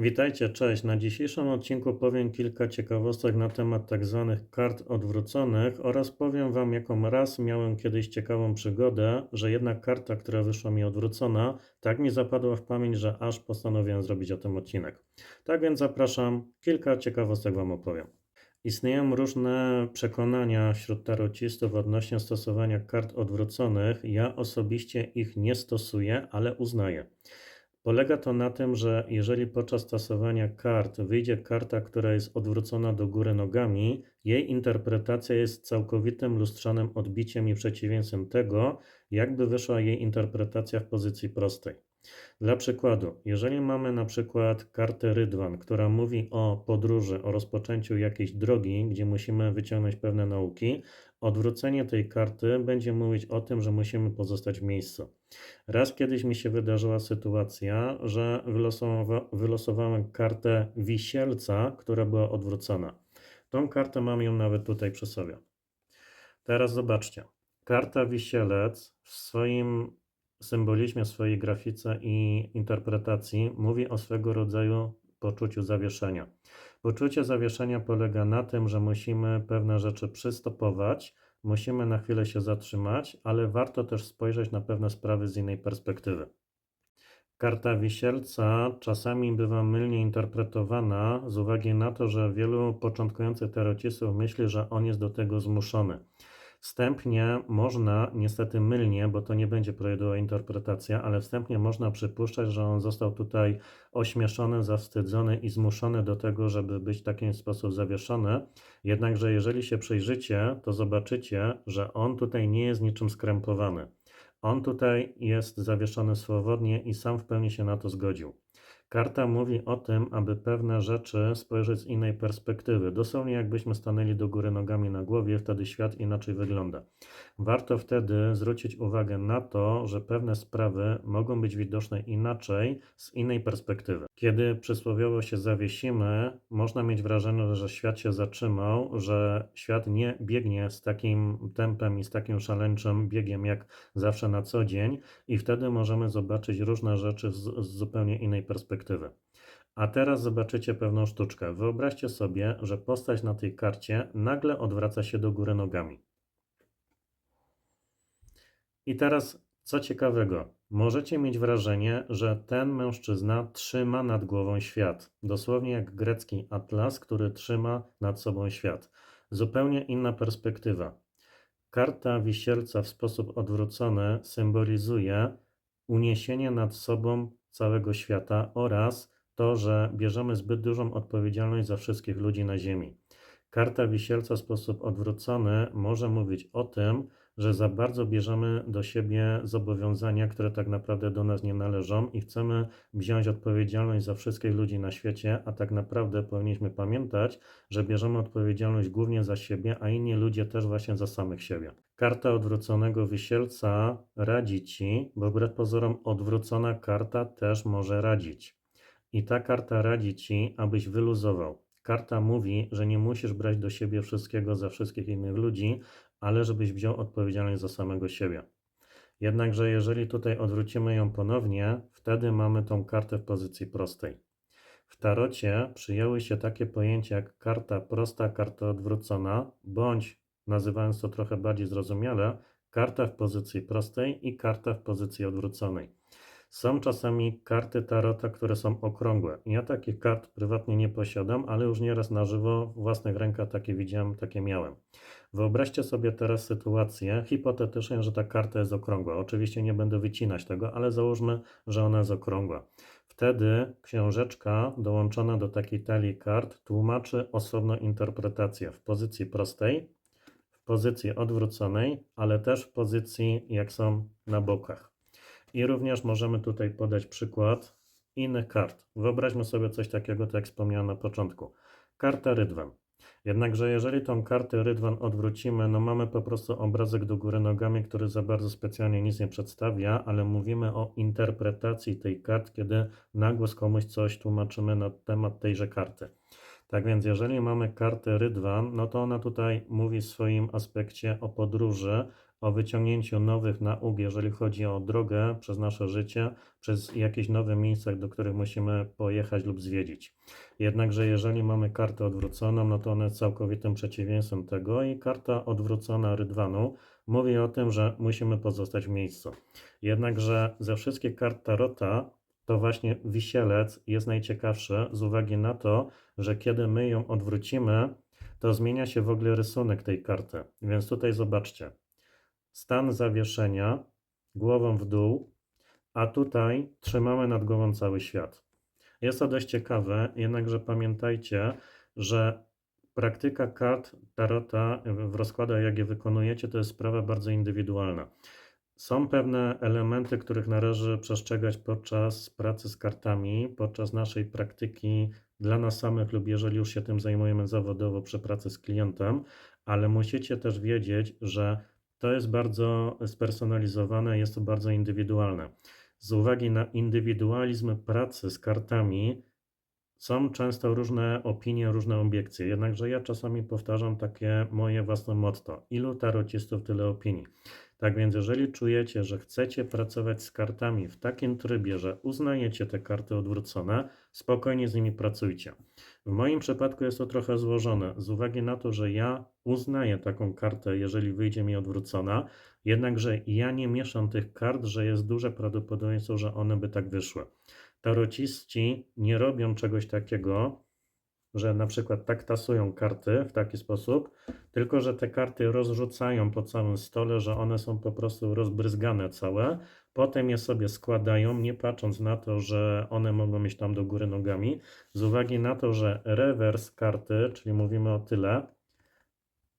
Witajcie, cześć. Na dzisiejszym odcinku powiem kilka ciekawostek na temat tak zwanych kart odwróconych oraz powiem Wam, jaką raz miałem kiedyś ciekawą przygodę, że jedna karta, która wyszła mi odwrócona, tak mi zapadła w pamięć, że aż postanowiłem zrobić o tym odcinek. Tak więc zapraszam, kilka ciekawostek Wam opowiem. Istnieją różne przekonania wśród tarocistów odnośnie stosowania kart odwróconych. Ja osobiście ich nie stosuję, ale uznaję. Polega to na tym, że jeżeli podczas stosowania kart wyjdzie karta, która jest odwrócona do góry nogami, jej interpretacja jest całkowitym lustrzanym odbiciem i przeciwieństwem tego, jakby wyszła jej interpretacja w pozycji prostej. Dla przykładu, jeżeli mamy na przykład kartę Rydwan, która mówi o podróży, o rozpoczęciu jakiejś drogi, gdzie musimy wyciągnąć pewne nauki, odwrócenie tej karty będzie mówić o tym, że musimy pozostać w miejscu. Raz kiedyś mi się wydarzyła sytuacja, że wylosowa wylosowałem kartę wisielca, która była odwrócona. Tą kartę mam ją nawet tutaj przy sobie. Teraz zobaczcie. Karta wisielec w swoim symbolizmie, swojej grafice i interpretacji mówi o swego rodzaju poczuciu zawieszenia. Poczucie zawieszenia polega na tym, że musimy pewne rzeczy przystopować, musimy na chwilę się zatrzymać, ale warto też spojrzeć na pewne sprawy z innej perspektywy. Karta wisielca czasami bywa mylnie interpretowana z uwagi na to, że wielu początkujących tarocistów myśli, że on jest do tego zmuszony. Wstępnie można, niestety mylnie, bo to nie będzie projektowa interpretacja, ale wstępnie można przypuszczać, że on został tutaj ośmieszony, zawstydzony i zmuszony do tego, żeby być w taki sposób zawieszony. Jednakże jeżeli się przyjrzycie, to zobaczycie, że on tutaj nie jest niczym skrępowany. On tutaj jest zawieszony swobodnie i sam w pełni się na to zgodził. Karta mówi o tym, aby pewne rzeczy spojrzeć z innej perspektywy. Dosłownie jakbyśmy stanęli do góry nogami na głowie, wtedy świat inaczej wygląda. Warto wtedy zwrócić uwagę na to, że pewne sprawy mogą być widoczne inaczej, z innej perspektywy. Kiedy przysłowiowo się zawiesimy, można mieć wrażenie, że świat się zatrzymał, że świat nie biegnie z takim tempem i z takim szaleńczym biegiem jak zawsze na co dzień, i wtedy możemy zobaczyć różne rzeczy z, z zupełnie innej perspektywy. A teraz zobaczycie pewną sztuczkę. Wyobraźcie sobie, że postać na tej karcie nagle odwraca się do góry nogami. I teraz, co ciekawego, możecie mieć wrażenie, że ten mężczyzna trzyma nad głową świat. Dosłownie jak grecki atlas, który trzyma nad sobą świat. Zupełnie inna perspektywa. Karta wisielca w sposób odwrócony symbolizuje uniesienie nad sobą całego świata oraz to, że bierzemy zbyt dużą odpowiedzialność za wszystkich ludzi na Ziemi. Karta wisielca w sposób odwrócony może mówić o tym, że za bardzo bierzemy do siebie zobowiązania, które tak naprawdę do nas nie należą i chcemy wziąć odpowiedzialność za wszystkich ludzi na świecie, a tak naprawdę powinniśmy pamiętać, że bierzemy odpowiedzialność głównie za siebie, a inni ludzie też właśnie za samych siebie. Karta odwróconego wisielca radzi ci, bo wbrew pozorom odwrócona karta też może radzić. I ta karta radzi ci, abyś wyluzował. Karta mówi, że nie musisz brać do siebie wszystkiego za wszystkich innych ludzi, ale żebyś wziął odpowiedzialność za samego siebie. Jednakże jeżeli tutaj odwrócimy ją ponownie, wtedy mamy tą kartę w pozycji prostej. W tarocie przyjęły się takie pojęcia jak karta prosta, karta odwrócona, bądź nazywając to trochę bardziej zrozumiale, karta w pozycji prostej i karta w pozycji odwróconej. Są czasami karty tarota, które są okrągłe. Ja takich kart prywatnie nie posiadam, ale już nieraz na żywo w własnych rękach takie widziałem, takie miałem. Wyobraźcie sobie teraz sytuację hipotetycznie, że ta karta jest okrągła. Oczywiście nie będę wycinać tego, ale załóżmy, że ona jest okrągła. Wtedy książeczka dołączona do takiej talii kart tłumaczy osobną interpretację w pozycji prostej, w pozycji odwróconej, ale też w pozycji jak są na bokach. I również możemy tutaj podać przykład innych kart. Wyobraźmy sobie coś takiego, tak jak wspomniałem na początku. Karta Rydwan. Jednakże jeżeli tą kartę Rydwan odwrócimy, no mamy po prostu obrazek do góry nogami, który za bardzo specjalnie nic nie przedstawia, ale mówimy o interpretacji tej kart, kiedy na głos komuś coś tłumaczymy na temat tejże karty. Tak więc jeżeli mamy kartę Rydwan, no to ona tutaj mówi w swoim aspekcie o podróży, o wyciągnięciu nowych nauk, jeżeli chodzi o drogę przez nasze życie, przez jakieś nowe miejsca, do których musimy pojechać lub zwiedzić. Jednakże jeżeli mamy kartę odwróconą, no to ona jest całkowitym przeciwieństwem tego i karta odwrócona rydwanu mówi o tym, że musimy pozostać w miejscu. Jednakże ze wszystkich kart Tarota to właśnie wisielec jest najciekawszy z uwagi na to, że kiedy my ją odwrócimy, to zmienia się w ogóle rysunek tej karty. Więc tutaj zobaczcie. Stan zawieszenia, głową w dół, a tutaj trzymamy nad głową cały świat. Jest to dość ciekawe, jednakże pamiętajcie, że praktyka kart Tarota w rozkładach, jak je wykonujecie, to jest sprawa bardzo indywidualna. Są pewne elementy, których należy przestrzegać podczas pracy z kartami, podczas naszej praktyki dla nas samych lub jeżeli już się tym zajmujemy zawodowo przy pracy z klientem, ale musicie też wiedzieć, że to jest bardzo spersonalizowane, jest to bardzo indywidualne. Z uwagi na indywidualizm pracy z kartami, są często różne opinie, różne obiekcje, jednakże ja czasami powtarzam takie moje własne motto: ilu tarocistów, tyle opinii. Tak więc, jeżeli czujecie, że chcecie pracować z kartami w takim trybie, że uznajecie te karty odwrócone, spokojnie z nimi pracujcie. W moim przypadku jest to trochę złożone, z uwagi na to, że ja uznaję taką kartę, jeżeli wyjdzie mi odwrócona, jednakże ja nie mieszam tych kart, że jest duże prawdopodobieństwo, że one by tak wyszły. Tarociści nie robią czegoś takiego, że na przykład tak tasują karty w taki sposób, tylko że te karty rozrzucają po całym stole, że one są po prostu rozbryzgane całe, potem je sobie składają, nie patrząc na to, że one mogą mieć tam do góry nogami, z uwagi na to, że rewers karty, czyli mówimy o tyle,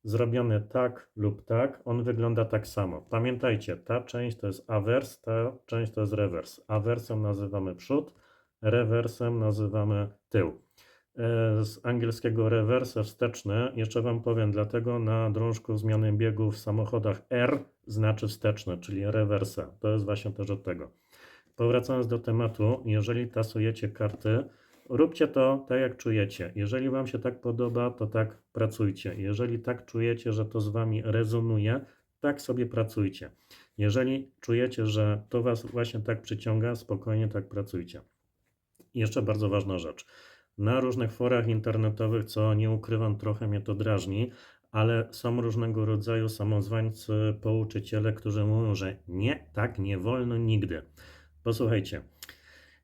zrobiony tak lub tak, on wygląda tak samo. Pamiętajcie, ta część to jest awers, ta część to jest rewers. Awersem nazywamy przód, rewersem nazywamy tył. E, z angielskiego reverse wsteczny. Jeszcze Wam powiem, dlatego na drążku zmiany biegu w samochodach R znaczy wsteczne, czyli reverse. To jest właśnie też od tego. Powracając do tematu, jeżeli tasujecie karty, róbcie to tak jak czujecie. Jeżeli Wam się tak podoba, to tak pracujcie. Jeżeli tak czujecie, że to z Wami rezonuje, tak sobie pracujcie. Jeżeli czujecie, że to Was właśnie tak przyciąga, spokojnie tak pracujcie. Jeszcze bardzo ważna rzecz na różnych forach internetowych, co nie ukrywam, trochę mnie to drażni, ale są różnego rodzaju samozwańcy, pouczyciele, którzy mówią, że nie, tak nie wolno nigdy. Posłuchajcie.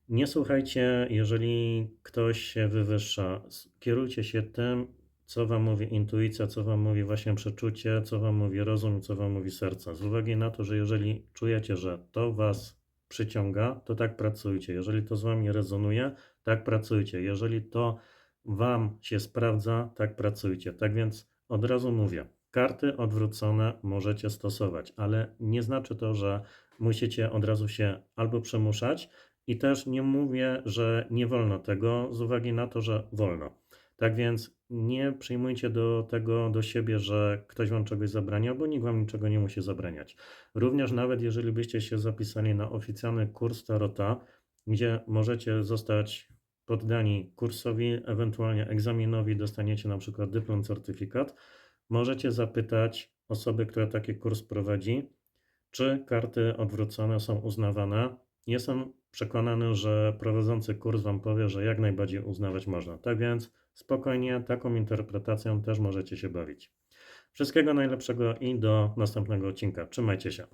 Nie słuchajcie, jeżeli ktoś się wywyższa. Kierujcie się tym, co Wam mówi intuicja, co Wam mówi właśnie przeczucie, co Wam mówi rozum, co Wam mówi serce. Z uwagi na to, że jeżeli czujecie, że to Was przyciąga, to tak pracujcie. Jeżeli to z Wami rezonuje, tak pracujcie. Jeżeli to Wam się sprawdza, tak pracujcie. Tak więc od razu mówię, karty odwrócone możecie stosować, ale nie znaczy to, że musicie od razu się albo przemuszać i też nie mówię, że nie wolno tego z uwagi na to, że wolno. Tak więc nie przyjmujcie do tego do siebie, że ktoś wam czegoś zabrania, bo nikt wam niczego nie musi zabraniać. Również nawet jeżeli byście się zapisali na oficjalny kurs Tarota, gdzie możecie zostać poddani kursowi, ewentualnie egzaminowi, dostaniecie na przykład dyplom, certyfikat, możecie zapytać osoby, która taki kurs prowadzi, czy karty odwrócone są uznawane. Jestem przekonany, że prowadzący kurs Wam powie, że jak najbardziej uznawać można. Tak więc spokojnie, taką interpretacją też możecie się bawić. Wszystkiego najlepszego i do następnego odcinka. Trzymajcie się.